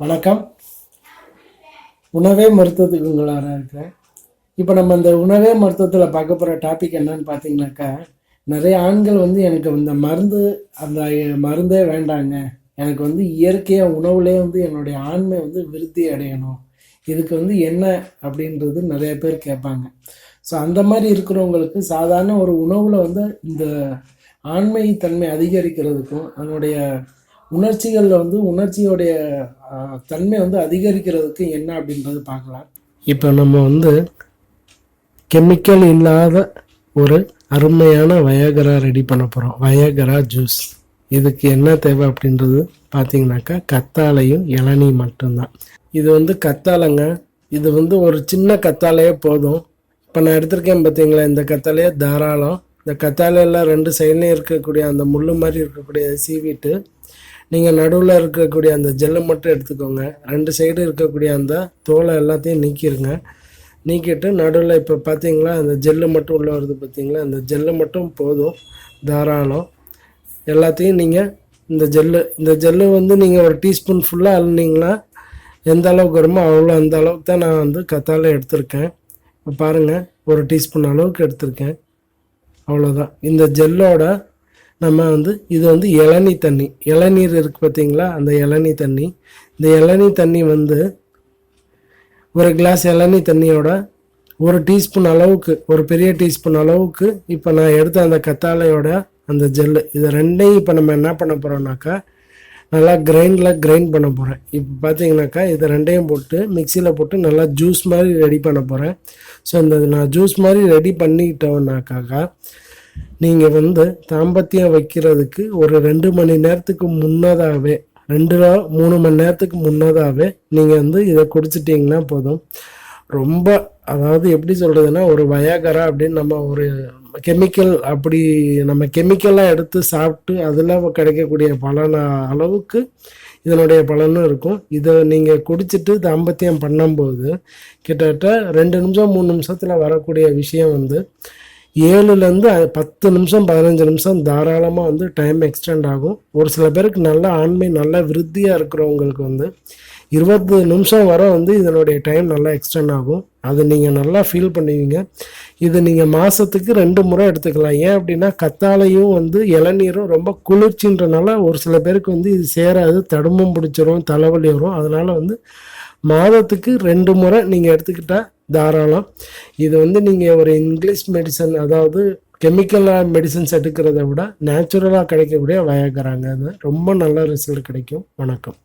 வணக்கம். உணவே மருத்துவத்துக்கு உங்களாக இருக்கிறேன் இப்போ நம்ம இந்த உணவே மருத்துவத்தில் பார்க்க போகிற டாபிக் என்னன்னு பார்த்தீங்கன்னாக்கா நிறைய ஆண்கள் வந்து எனக்கு இந்த மருந்து அந்த மருந்தே வேண்டாங்க. எனக்கு வந்து இயற்கையாக உணவுலேயே வந்து என்னுடைய ஆண்மை வந்து விருத்தி அடையணும். இதுக்கு வந்து என்ன அப்படின்றது நிறைய பேர் கேட்பாங்க. ஸோ அந்த மாதிரி இருக்கிறவங்களுக்கு சாதாரண ஒரு உணவில் வந்து இந்த ஆண்மை தன்மை அதிகரிக்கிறதுக்கும் அதனுடைய உணர்ச்சிகளில் வந்து உணர்ச்சியோடைய தன்மை வந்து அதிகரிக்கிறதுக்கு என்ன அப்படின்றது பார்க்கலாம். இப்போ நம்ம வந்து கெமிக்கல் இல்லாத ஒரு அருமையான வயகரா ரெடி பண்ண போகிறோம் வயகரா ஜூஸ் இதுக்கு என்ன தேவை அப்படின்றது பார்த்தீங்கன்னாக்கா கத்தாழையும் இளநீ மட்டும்தான். இது வந்து கத்தாழைங்க. இது வந்து ஒரு சின்ன கத்தாழையே போதும். இப்போ நான் எடுத்திருக்கேன் பார்த்தீங்களா இந்த கத்தாழையே தாராளம். இந்த கத்தாழையில் ரெண்டு சைட்லேயும் இருக்கக்கூடிய அந்த முள்ளு மாதிரி இருக்கக்கூடிய சீவிட்டு நீங்கள் நடுவில் இருக்கக்கூடிய அந்த ஜெல்லை மட்டும் எடுத்துக்கோங்க. ரெண்டு சைடு இருக்கக்கூடிய அந்த தோலை எல்லாத்தையும் நீக்கிடுங்க நீக்கிட்டு நடுவில் இப்போ பார்த்தீங்களா அந்த ஜெல்லு மட்டும் உள்ளே வருது பார்த்தீங்களா அந்த ஜெல்லு மட்டும் போதும் தாராளம். எல்லாத்தையும் நீங்கள் இந்த ஜெல்லு இந்த ஜெல்லு வந்து நீங்கள் ஒரு டீஸ்பூன் ஃபுல்லாக அள்ளினீங்கன்னா எந்த அளவுக்கு வருமோ அவ்வளோ அந்த அளவுக்கு தான் நான் வந்து கத்தால எடுத்திருக்கேன். இப்போ பாருங்கள் ஒரு டீஸ்பூன் அளவுக்கு எடுத்திருக்கேன். அவ்வளோதான் இந்த ஜெல்லோட நம்ம வந்து இது வந்து இளநீ தண்ணி. இளநீர் இருக்குது பார்த்தீங்களா அந்த இளநீ தண்ணி. இந்த இளநீ தண்ணி வந்து ஒரு கிளாஸ் இளநீ தண்ணியோட ஒரு டீஸ்பூன் அளவுக்கு ஒரு பெரிய டீஸ்பூன் அளவுக்கு இப்போ நான் எடுத்த அந்த கத்தாழையோட அந்த ஜெல்லு இது ரெண்டையும் இப்போ நம்ம என்ன பண்ண போகிறோம்னாக்கா நல்லா கிரைண்டில் கிரைண்ட் பண்ண போகிறேன் இப்போ பார்த்தீங்கன்னாக்கா இது ரெண்டையும் போட்டு மிக்சியில் போட்டு நல்லா ஜூஸ் மாதிரி ரெடி பண்ண போகிறேன் ஸோ இந்த நான் ஜூஸ் மாதிரி ரெடி பண்ணிக்கிட்டோம்னாக்காக்கா நீங்கள் வந்து தாம்பத்தியம் வைக்கிறதுக்கு ஒரு ரெண்டு மணி நேரத்துக்கு முன்னதாகவே ரெண்டு நாள் மூணு மணி நேரத்துக்கு முன்னதாகவே நீங்கள் வந்து இதை குடிச்சிட்டிங்கன்னா போதும். ரொம்ப அதாவது எப்படி சொல்கிறதுனா ஒரு வயாகரா அப்படின்னு நம்ம ஒரு கெமிக்கல் அப்படி நம்ம கெமிக்கலாக எடுத்து சாப்பிட்டு அதில் கிடைக்கக்கூடிய பலனா அளவுக்கு இதனுடைய பலனும் இருக்கும். இதை நீங்கள் குடிச்சிட்டு தாம்பத்தியம் பண்ணும்போது கிட்டத்தட்ட ரெண்டு நிமிஷம் மூணு நிமிஷத்தில் வரக்கூடிய விஷயம் வந்து ஏழுலேருந்து பத்து நிமிஷம் பதினஞ்சு நிமிஷம் தாராளமாக வந்து டைம் எக்ஸ்டெண்ட் ஆகும். ஒரு சில பேருக்கு நல்ல ஆண்மை நல்ல விருத்தியாக இருக்கிறவங்களுக்கு வந்து இருபது நிமிஷம் வர வந்து இதனுடைய டைம் நல்லா எக்ஸ்டெண்ட் ஆகும். அது நீங்கள் நல்லா ஃபீல் பண்ணுவீங்க. இது நீங்கள் மாதத்துக்கு ரெண்டு முறை எடுத்துக்கலாம். ஏன் அப்படின்னா கத்தாலையும் வந்து இளநீரும் ரொம்ப குளிர்ச்சின்றனால ஒரு சில பேருக்கு வந்து இது சேராது தடுமும் பிடிச்சிரும் தலைவலி வரும். அதனால் வந்து மாதத்துக்கு ரெண்டு முறை நீங்கள் எடுத்துக்கிட்டால் தாராளம். இது வந்து நீங்கள் ஒரு இங்கிலீஷ் மெடிசன் அதாவது கெமிக்கலாக மெடிசன்ஸ் எடுக்கிறத விட நேச்சுரலாக கிடைக்கக்கூடிய வயக்கிறாங்க அது ரொம்ப நல்ல ரிசல்ட் கிடைக்கும். வணக்கம்.